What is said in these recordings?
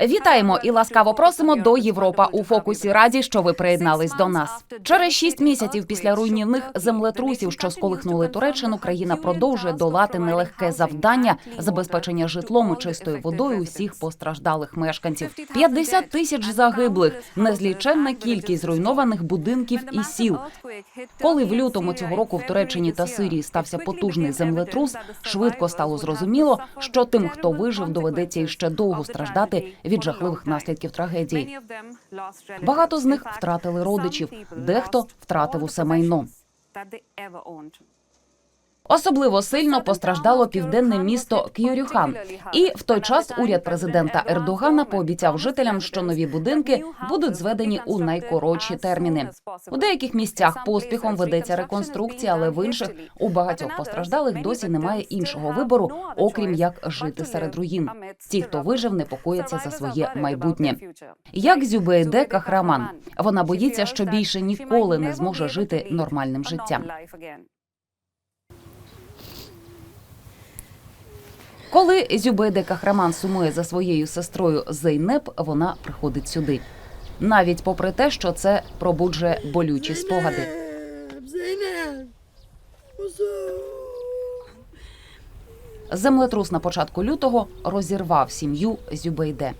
Вітаємо і ласкаво просимо до Європа у фокусі. Раді, що ви приєднались до нас. Через шість місяців після руйнівних землетрусів, що сколихнули Туреччину, країна продовжує долати нелегке завдання забезпечення житлом і чистою водою усіх постраждалих мешканців. 50 тисяч загиблих, незліченна кількість зруйнованих будинків і сіл. Коли в лютому цього року в Туреччині та Сирії стався потужний землетрус, швидко стало зрозуміло, що тим, хто вижив, доведеться іще довго страждати від жахливих наслідків трагедії. Багато з них втратили родичів, дехто втратив усе майно. Особливо сильно постраждало південне місто К'юрюхан. І в той час уряд президента Ердогана пообіцяв жителям, що нові будинки будуть зведені у найкоротші терміни. У деяких місцях поспіхом ведеться реконструкція, але в інших у багатьох постраждалих досі немає іншого вибору, окрім як жити серед руїн. Ті, хто вижив, непокояться за своє майбутнє. Як Зюбейде Кахраман, вона боїться, що більше ніколи не зможе жити нормальним життям. Коли Зюбейде Кахраман сумує за своєю сестрою Зейнеп, вона приходить сюди. Навіть попри те, що це пробуджує болючі спогади. Землетрус на початку лютого розірвав сім'ю Зюбейде.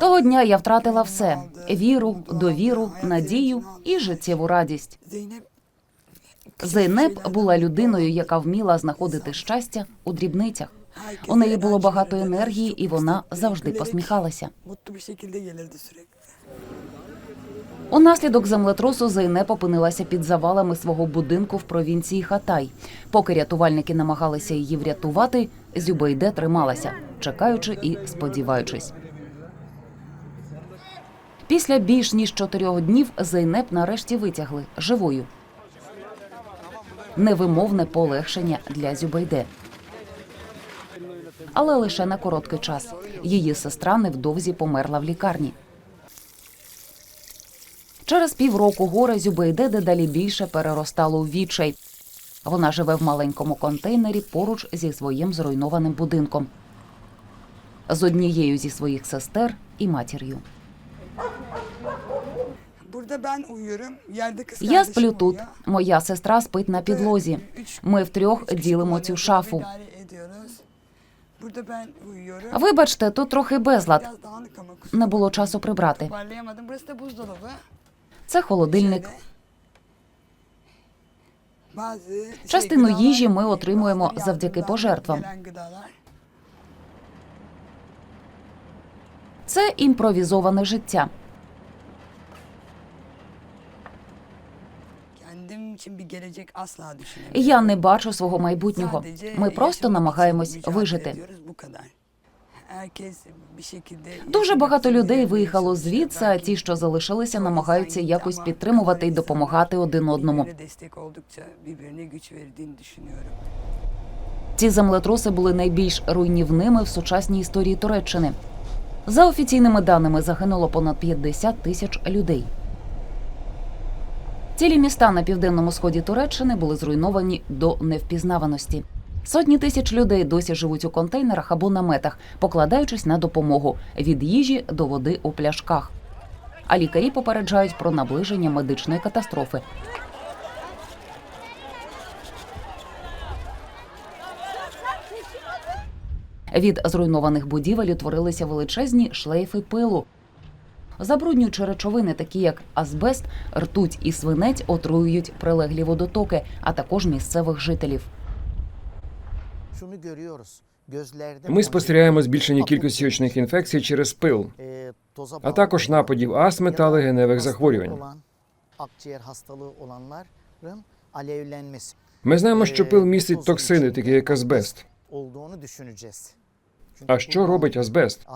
Того дня я втратила все: віру, довіру, надію і життєву радість. Зейнеп була людиною, яка вміла знаходити щастя у дрібницях. У неї було багато енергії, і вона завжди посміхалася. Унаслідок землетрусу Зейнеп опинилася під завалами свого будинку в провінції Хатай. Поки рятувальники намагалися її врятувати, Зюбейде трималася, чекаючи і сподіваючись. Після більш ніж чотирьох днів Зейнеп нарешті витягли живою. Невимовне полегшення для Зюбейде. Але лише на короткий час. Її сестра невдовзі померла в лікарні. Через півроку горе Зюбейде дедалі більше переростало у відчай. Вона живе в маленькому контейнері поруч зі своїм зруйнованим будинком. З однією зі своїх сестер і матір'ю. Я сплю тут. Моя сестра спить на підлозі. Ми втрьох ділимо цю шафу. Вибачте, тут трохи безлад. Не було часу прибрати. Це холодильник. Частину їжі ми e, отримуємо завдяки пожертвам. Це імпровізоване життя. Için bir gelecek asla düşünemiyorum. Я не бачу свого майбутнього. Ми просто намагаємось вижити. Дуже багато людей виїхало звідси, а ті, що залишилися, намагаються якось підтримувати і допомагати один одному. Ці землетруси були найбільш руйнівними в сучасній історії Туреччини. За офіційними даними загинуло понад 50 тисяч людей. Цілі міста на південному сході Туреччини були зруйновані до невпізнаваності. Сотні тисяч людей досі живуть у контейнерах або наметах, покладаючись на допомогу від їжі до води у пляшках. А лікарі попереджають про наближення медичної катастрофи. Від зруйнованих будівель утворилися величезні шлейфи пилу. Забруднюючі речовини, такі як азбест, ртуть і свинець, отруюють прилеглі водотоки, а також місцевих жителів. Ми спостерігаємо збільшення кількості очних інфекцій через пил, а також нападів астми та легеневих захворювань. Ми знаємо, що пил містить токсини, такі як азбест. А що робить азбест?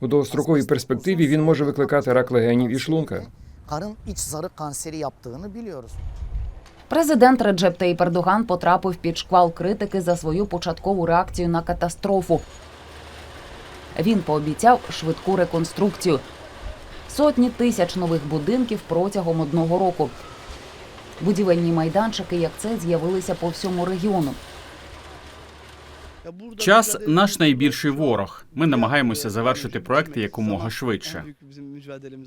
У довгостроковій перспективі він може викликати рак легенів і шлунка. Президент Реджеп Таїп Ердоган потрапив під шквал критики за свою початкову реакцію на катастрофу. Він пообіцяв швидку реконструкцію. Сотні тисяч нових будинків протягом одного року. Будівельні майданчики, як це, з'явилися по всьому регіону. Час наш найбільший ворог. Ми намагаємося завершити проекти якомога швидше.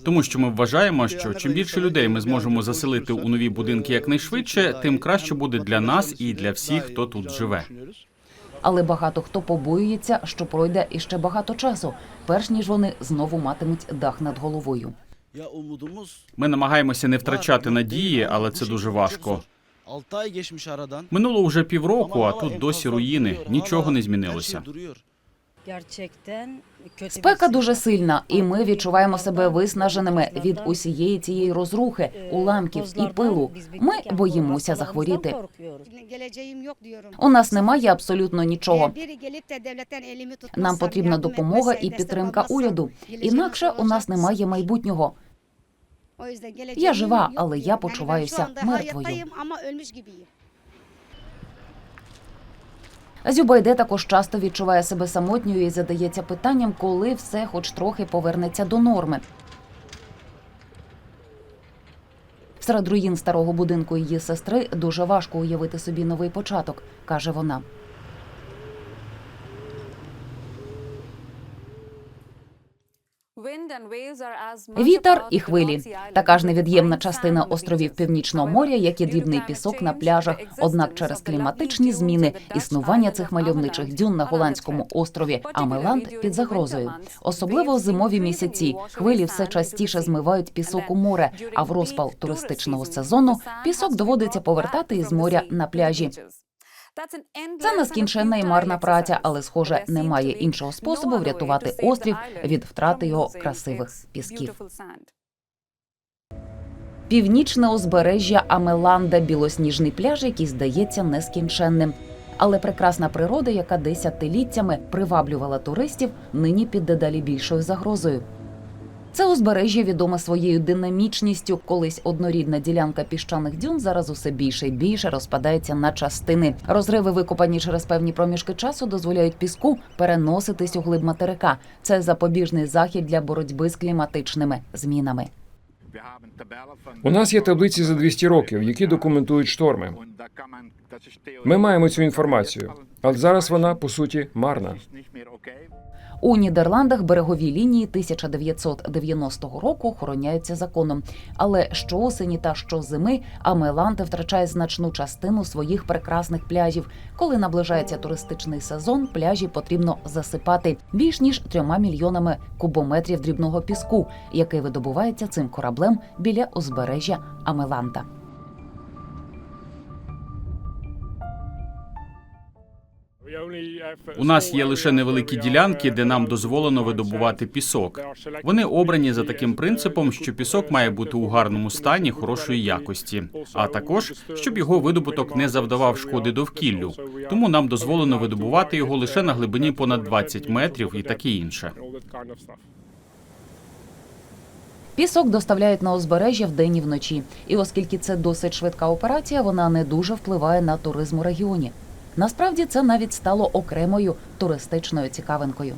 Тому що ми вважаємо, що чим більше людей ми зможемо заселити у нові будинки якнайшвидше, тим краще буде для нас і для всіх, хто тут живе. Але багато хто побоюється, що пройде іще багато часу, перш ніж вони знову матимуть дах над головою. Ми намагаємося не втрачати надії, але це дуже важко. 6 ay geçmiş aradan. Минуло вже півроку, а тут досі руїни. Нічого не змінилося. Спека дуже сильна, і ми відчуваємо себе виснаженими від усієї цієї розрухи, уламків і пилу. Ми боїмося захворіти. У нас немає абсолютно нічого. Нам потрібна допомога і підтримка уряду. Інакше у нас немає майбутнього. Я жива, але я почуваюся мертвою. Зюбайде також часто відчуває себе самотньою і задається питанням, коли все хоч трохи повернеться до норми. Серед руїн старого будинку її сестри дуже важко уявити собі новий початок, каже вона. Вітер і хвилі така ж невід'ємна частина островів Північного моря, як і дрібний пісок на пляжах. Однак через кліматичні зміни існування цих мальовничих дюн на голландському острові Амеланд під загрозою. Особливо в зимові місяці хвилі все частіше змивають пісок у море. А в розпал туристичного сезону пісок доводиться повертати із моря на пляжі. Це нескінченна і марна праця, але схоже, немає іншого способу врятувати острів від втрати його красивих пісків. Північне узбережжя Амеланда, білосніжний пляж, який здається нескінченним. Але прекрасна природа, яка десятиліттями приваблювала туристів, нині під дедалі більшою загрозою. Це узбережжя відоме своєю динамічністю. Колись однорідна ділянка піщаних дюн зараз усе більше і більше розпадається на частини. Розриви, викопані через певні проміжки часу, дозволяють піску переноситись у глиб материка. Це запобіжний захід для боротьби з кліматичними змінами. У нас є таблиці за 200 років, які документують шторми. Ми маємо цю інформацію, але зараз вона по суті марна. У Нідерландах берегові лінії 1990 року охороняються законом. Але щоосені та щозими Амеланте втрачає значну частину своїх прекрасних пляжів. Коли наближається туристичний сезон, пляжі потрібно засипати більш ніж трьома мільйонами кубометрів дрібного піску, який видобувається цим кораблем біля узбережжя Амеланта. У нас є лише невеликі ділянки, де нам дозволено видобувати пісок. Вони обрані за таким принципом, що пісок має бути у гарному стані, хорошої якості, а також щоб його видобуток не завдавав шкоди довкіллю. Тому нам дозволено видобувати його лише на глибині понад 20 метрів і таке інше. Пісок доставляють на узбережжя вдень і вночі. І оскільки це досить швидка операція, вона не дуже впливає на туризм у регіоні. Насправді це навіть стало окремою туристичною цікавинкою.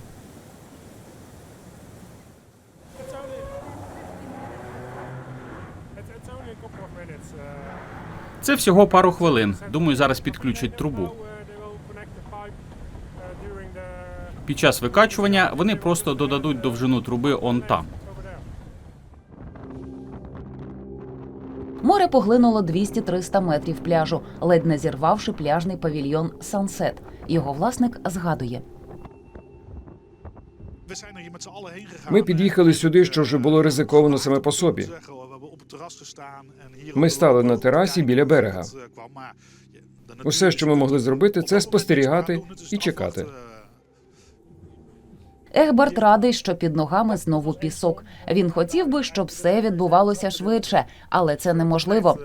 Це всього пару хвилин. Думаю, зараз підключать трубу. Під час викачування вони просто додадуть довжину труби он там. Море поглинуло 200-300 метрів пляжу, ледь не зірвавши пляжний павільйон Сансет. Його власник згадує. Ми під'їхали сюди, що вже було ризиковано саме по собі. Ми стали на терасі біля берега. Усе, що ми могли зробити, це спостерігати і чекати. Егберт радий, що під ногами знову пісок. Він хотів би, щоб все відбувалося швидше, але це неможливо.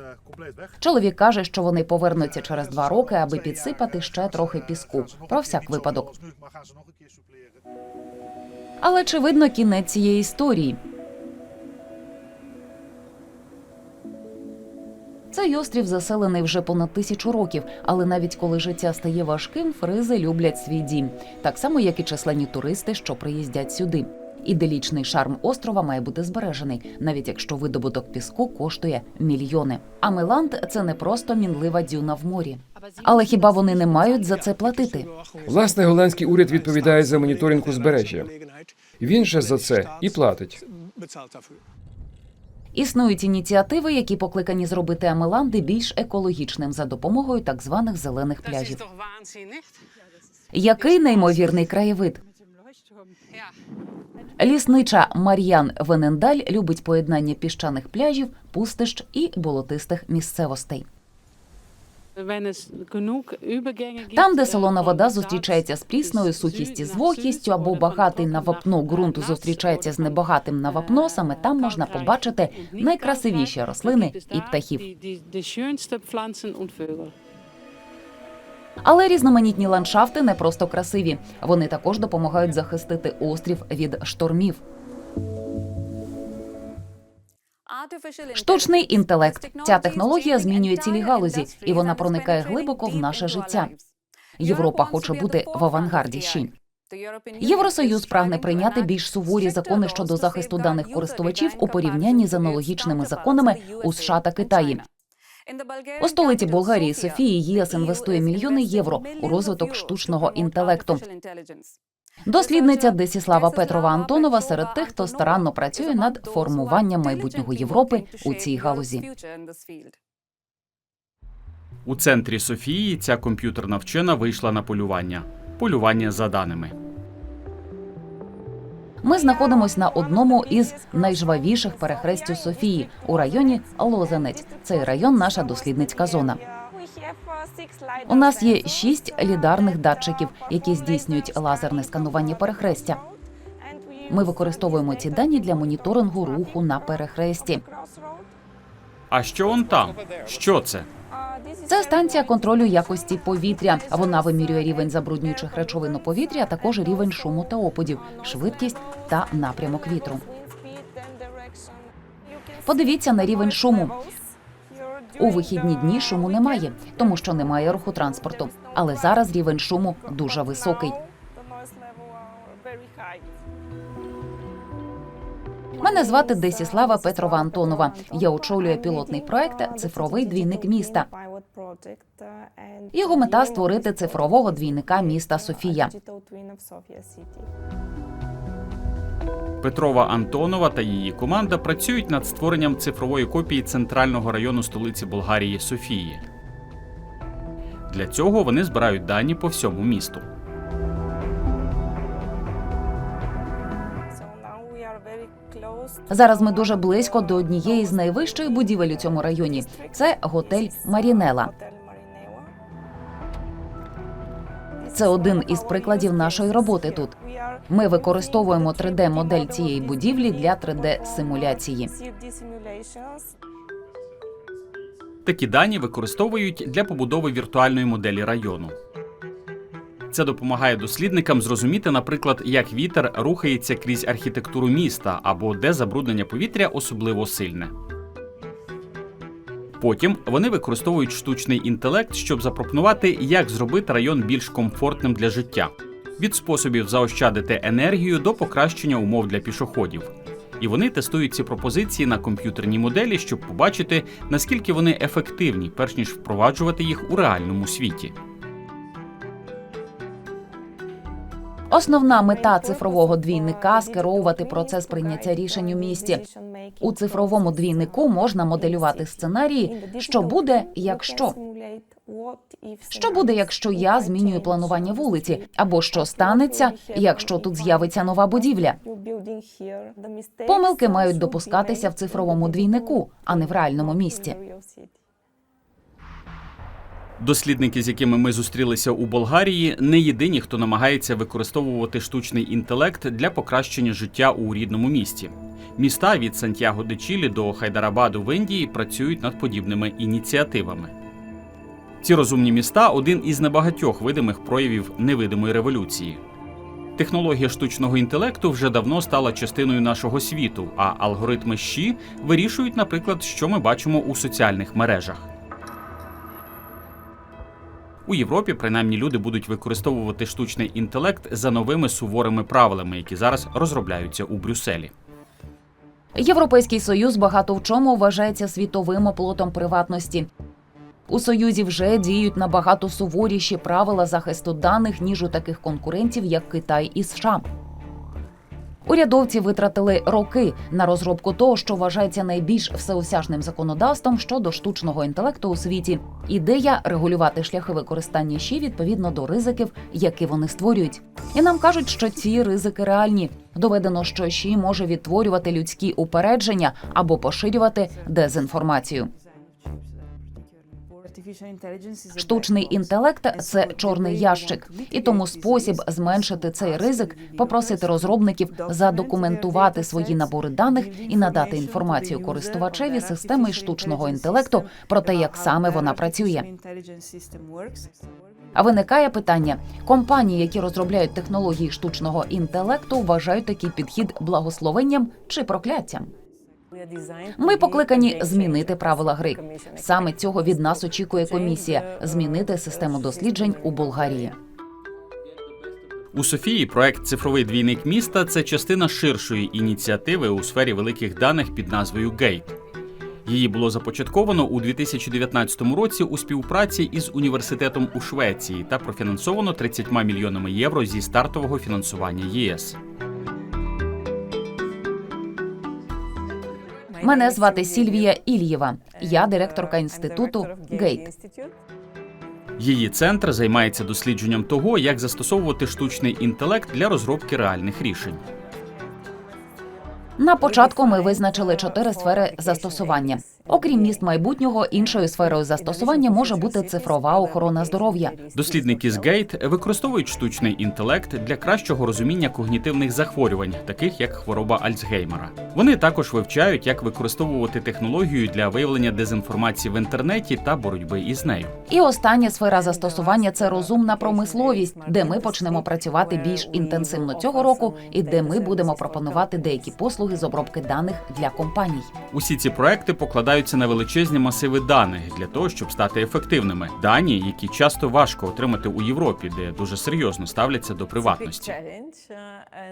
Чоловік каже, що вони повернуться через два роки, аби підсипати ще трохи піску. Про всяк випадок. Але чи видно кінець цієї історії? Цей острів заселений вже понад тисячу років, але навіть коли життя стає важким, фризи люблять свій дім, так само як і численні туристи, що приїздять сюди. Іделічний шарм острова має бути збережений, навіть якщо видобуток піску коштує мільйони. А Меланд це не просто мінлива дюна в морі. Але хіба вони не мають за це платити? Власне, голландський уряд відповідає за моніторинг узбережжя. Він же за це і платить. Існують ініціативи, які покликані зробити Амеланди більш екологічним за допомогою так званих зелених пляжів. Який неймовірний краєвид. Ліснича Мар'ян Венендаль любить поєднання піщаних пляжів, пустищ і болотистих місцевостей. Там, де солона вода зустрічається з прісною, сухість із вогкістю, або багатий на вапно ґрунт зустрічається з небагатим на вапно, саме там можна побачити найкрасивіші рослини і птахів. Але різноманітні ландшафти не просто красиві. Вони також допомагають захистити острів від штормів. Штучний інтелект. Ця технологія змінює цілі галузі, і вона проникає глибоко в наше життя. Європа хоче бути в авангарді ще. Євросоюз прагне прийняти більш суворі закони щодо захисту даних користувачів у порівнянні з аналогічними законами у США та Китаї. У столиці Болгарії Софії ЄС інвестує мільйони євро у розвиток штучного інтелекту. Дослідниця Десіслава Петрова Антонова серед тих, хто старанно працює над формуванням майбутнього Європи у цій галузі. У центрі Софії ця комп'ютерна вчена вийшла на полювання. Полювання за даними. Ми знаходимося на одному із найжвавіших перехрестів Софії у районі Лозанець. Цей район наша дослідницька зона. У нас є шість лідарних датчиків, які здійснюють лазерне сканування перехрестя. Ми використовуємо ці дані для моніторингу руху на перехресті. А що он там? Що це? Це станція контролю якості повітря. Вона вимірює рівень забруднюючих речовин у повітрі, а також рівень шуму та опадів, швидкість та напрямок вітру. Подивіться на рівень шуму. У вихідні дні шуму немає, тому що немає руху транспорту. Але зараз рівень шуму дуже високий. Мене звати Десіслава Петрова Антонова. Я очолюю пілотний проект Цифровий двійник міста. Його мета створити цифрового двійника міста Софія. Петрова Антонова та її команда працюють над створенням цифрової копії центрального району столиці Болгарії Софії. Для цього вони збирають дані по всьому місту. Зараз ми дуже близько до однієї з найвищих будівель у цьому районі. Це готель Марінела. Це один із прикладів нашої роботи тут. Ми використовуємо 3D-модель цієї будівлі для 3D-симуляції. Такі дані використовують для побудови віртуальної моделі району. Це допомагає дослідникам зрозуміти, наприклад, як вітер рухається крізь архітектуру міста або де забруднення повітря особливо сильне. Потім вони використовують штучний інтелект, щоб запропонувати, як зробити район більш комфортним для життя від способів заощадити енергію до покращення умов для пішоходів. І вони тестують ці пропозиції на комп'ютерній моделі, щоб побачити, наскільки вони ефективні, перш ніж впроваджувати їх у реальному світі. Основна мета цифрового двійника скеровувати процес прийняття рішень у місті. У цифровому двійнику можна моделювати сценарії, що буде, якщо що буде, якщо я змінюю планування вулиці, або що станеться, якщо тут з'явиться нова будівля. Помилки мають допускатися в цифровому двійнику, а не в реальному місті. Дослідники, з якими ми зустрілися у Болгарії, не єдині, хто намагається використовувати штучний інтелект для покращення життя у рідному місті. Міста від Сантьяго де Чілі до Хайдарабаду в Індії працюють над подібними ініціативами. Ці розумні міста один із небагатьох видимих проявів невидимої революції. Технологія штучного інтелекту вже давно стала частиною нашого світу, а алгоритми щі вирішують, наприклад, що ми бачимо у соціальних мережах. У Європі принаймні люди будуть використовувати штучний інтелект за новими суворими правилами, які зараз розробляються у Брюсселі. Європейський союз багато в чому вважається світовим оплотом приватності. У союзі вже діють набагато суворіші правила захисту даних ніж у таких конкурентів, як Китай і США. Урядовці витратили роки на розробку того, що вважається найбільш всеосяжним законодавством щодо штучного інтелекту у світі. Ідея регулювати шляхи використання ЩІ відповідно до ризиків, які вони створюють. І нам кажуть, що ці ризики реальні. Доведено, що ЩІ може відтворювати людські упередження або поширювати дезінформацію. Штучний інтелект це чорний ящик, і тому спосіб зменшити цей ризик попросити розробників задокументувати свої набори даних і надати інформацію користувачеві системи штучного інтелекту про те, як саме вона працює. А виникає питання: компанії, які розробляють технології штучного інтелекту, вважають такий підхід благословенням чи прокляттям. Ми покликані змінити правила гри. Саме цього від нас очікує комісія змінити систему досліджень у Болгарії. У Софії проект Цифровий двійник міста це частина ширшої ініціативи у сфері великих даних під назвою Гейт. Її було започатковано у 2019 році у співпраці із університетом у Швеції та профінансовано 30 мільйонами євро зі стартового фінансування ЄС. Мене звати Сільвія Ільєва. Я директорка інституту Гейт. Її центр займається дослідженням того, як застосовувати штучний інтелект для розробки реальних рішень. На початку ми визначили чотири сфери застосування. Окрім міст майбутнього, іншою сферою застосування може бути цифрова охорона здоров'я. Дослідники з Гейт використовують штучний інтелект для кращого розуміння когнітивних захворювань, таких як хвороба Альцгеймера. Вони також вивчають, як використовувати технологію для виявлення дезінформації в інтернеті та боротьби із нею. І остання сфера застосування це розумна промисловість, де ми почнемо працювати більш інтенсивно цього року, і де ми будемо пропонувати деякі послуги з обробки даних для компаній. Усі ці проекти покладаються на величезні масиви даних для того, щоб стати ефективними. Дані, які часто важко отримати у Європі, де дуже серйозно ставляться до приватності.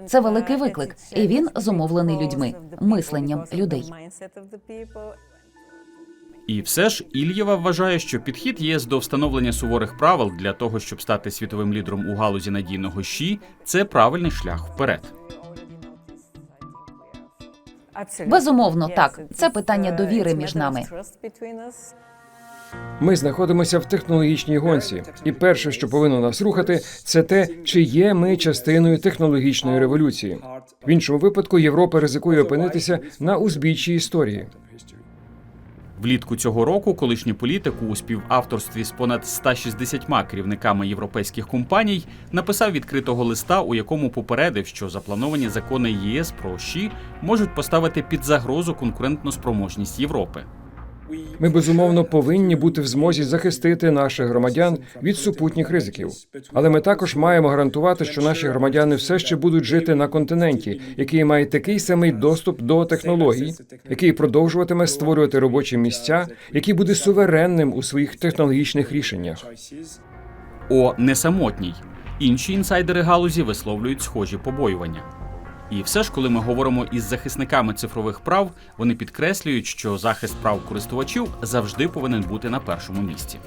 Це великий виклик, і він зумовлений людьми, мисленням людей. І все ж Ільєва вважає, що підхід ЄС до встановлення суворих правил для того, щоб стати світовим лідером у галузі надійного щі, це правильний шлях вперед. Безумовно, так. Це питання довіри між нами. Ми знаходимося в технологічній гонці, і перше, що повинно нас рухати, це те, чи є ми частиною технологічної революції. В іншому випадку Європа ризикує опинитися на узбіччі історії. Влітку цього року колишній політик у співавторстві з понад 160 керівниками європейських компаній написав відкритого листа, у якому попередив, що заплановані закони ЄС про ЩІ можуть поставити під загрозу конкурентну спроможність Європи. Ми безумовно повинні бути в змозі захистити наших громадян від супутніх ризиків. Але ми також маємо гарантувати, що наші громадяни все ще будуть жити на континенті, який має такий самий доступ до технологій, який продовжуватиме створювати робочі місця, який буде суверенним у своїх технологічних рішеннях. О не самотній. Інші інсайдери галузі висловлюють схожі побоювання. І все ж, коли ми говоримо із захисниками цифрових прав, вони підкреслюють, що захист прав користувачів завжди повинен бути на першому місці.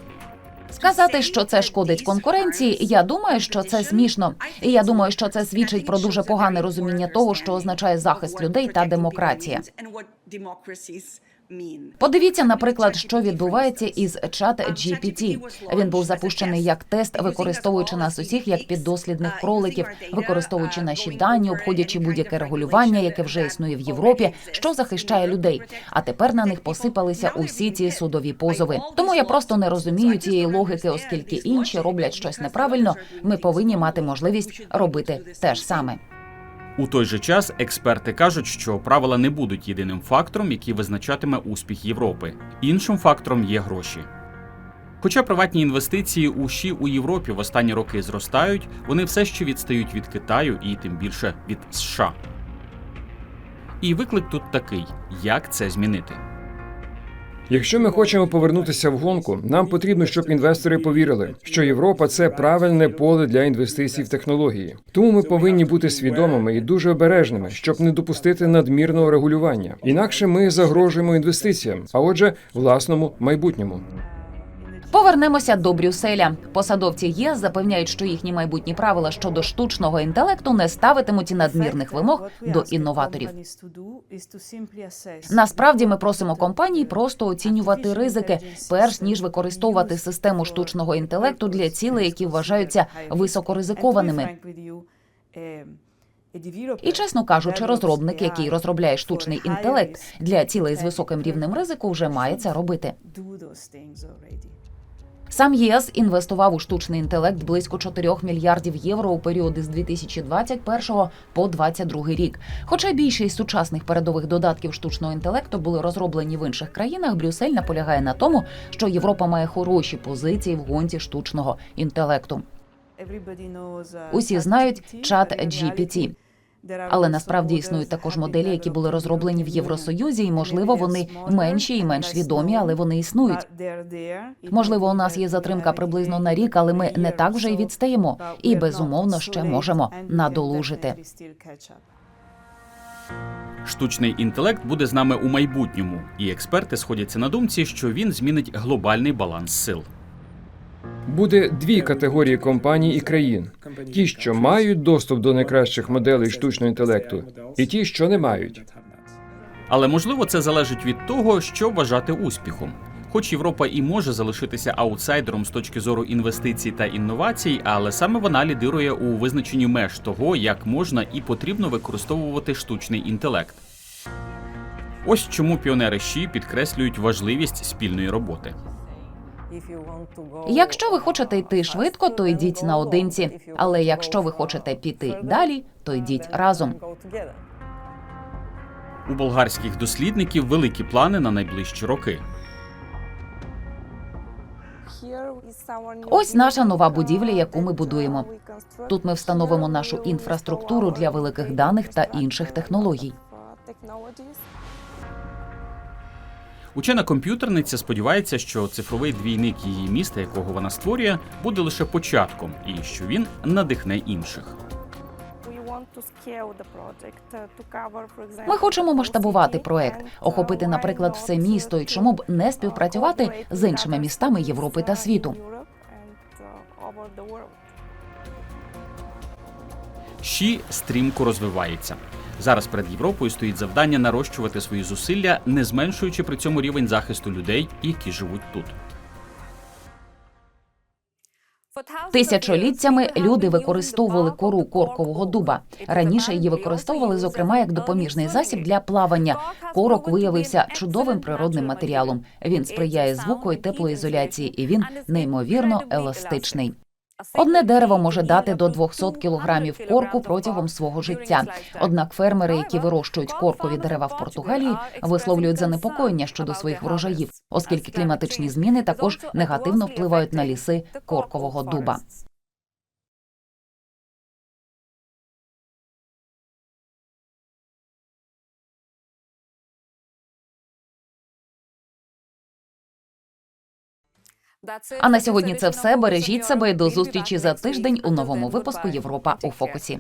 Сказати, що це шкодить конкуренції, я думаю, що це смішно. І я думаю, що це свідчить про дуже погане розуміння того, що означає захист людей та демократія. Подивіться, наприклад, що відбувається із чат GPT. Він був запущений як тест, використовуючи нас усіх як піддослідних кроликів, використовуючи наші дані, обходячи будь-яке регулювання, яке вже існує в Європі, що захищає людей. А тепер на них посипалися усі ці судові позови. Тому я просто не розумію цієї логіки, оскільки інші роблять щось неправильно. Ми повинні мати можливість робити те ж саме. У той же час експерти кажуть, що правила не будуть єдиним фактором, який визначатиме успіх Європи. Іншим фактором є гроші. Хоча приватні інвестиції у ШІ у Європі в останні роки зростають, вони все ще відстають від Китаю і тим більше від США. І виклик тут такий: як це змінити? Якщо ми хочемо повернутися в гонку, нам потрібно, щоб інвестори повірили, що Європа це правильне поле для інвестицій в технології. Тому ми повинні бути свідомими і дуже обережними, щоб не допустити надмірного регулювання. Інакше ми загрожуємо інвестиціям, а отже, власному майбутньому. Повернемося до Брюсселя. Посадовці ЄС запевняють, що їхні майбутні правила щодо штучного інтелекту не ставитимуть надмірних вимог до інноваторів. Насправді ми просимо компаній просто оцінювати ризики, перш ніж використовувати систему штучного інтелекту для цілей, які вважаються високоризикованими. І чесно кажучи, розробник, який розробляє штучний інтелект для цілей з високим рівнем ризику, вже має це робити. Сам ЄС інвестував у штучний інтелект близько 4 мільярдів євро у період із 2021 по 2022 рік. Хоча більшість сучасних передових додатків штучного інтелекту були розроблені в інших країнах, Брюссель наполягає на тому, що Європа має хороші позиції в гонці штучного інтелекту. Усі знають чат GPT. Але насправді існують також моделі, які були розроблені в Євросоюзі, і можливо вони менші і менш відомі, але вони існують. Можливо, у нас є затримка приблизно на рік, але ми не так вже й відстаємо, і безумовно ще можемо надолужити. Штучний інтелект буде з нами у майбутньому, і експерти сходяться на думці, що він змінить глобальний баланс сил. Буде дві категорії компаній і країн: ті, що мають доступ до найкращих моделей штучного інтелекту, і ті, що не мають. Але можливо це залежить від того, що вважати успіхом. Хоч Європа і може залишитися аутсайдером з точки зору інвестицій та інновацій, але саме вона лідирує у визначенні меж того, як можна і потрібно використовувати штучний інтелект. Ось чому піонери ЩІ підкреслюють важливість спільної роботи. Якщо ви хочете йти швидко, то йдіть наодинці. Але якщо ви хочете піти далі, то йдіть разом. У болгарських дослідників великі плани на найближчі роки. Ось наша нова будівля, яку ми будуємо. Тут ми встановимо нашу інфраструктуру для великих даних та інших технологій. Учена комп'ютерниця сподівається, що цифровий двійник її міста, якого вона створює, буде лише початком, і що він надихне інших. Ми хочемо масштабувати проект, охопити, наприклад, все місто, і чому б не співпрацювати з іншими містами Європи та світу. Щі стрімко розвивається. Зараз перед Європою стоїть завдання нарощувати свої зусилля, не зменшуючи при цьому рівень захисту людей, які живуть тут. Тисячоліттями люди використовували кору коркового дуба. Раніше її використовували, зокрема, як допоміжний засіб для плавання. Корок виявився чудовим природним матеріалом. Він сприяє звуку і теплоізоляції, і він неймовірно еластичний. Одне дерево може дати до 200 кілограмів корку протягом свого життя. Однак фермери, які вирощують коркові дерева в Португалії, висловлюють занепокоєння щодо своїх врожаїв, оскільки кліматичні зміни також негативно впливають на ліси коркового дуба. А на сьогодні це все. Бережіть себе і до зустрічі за тиждень у новому випуску Європа у фокусі.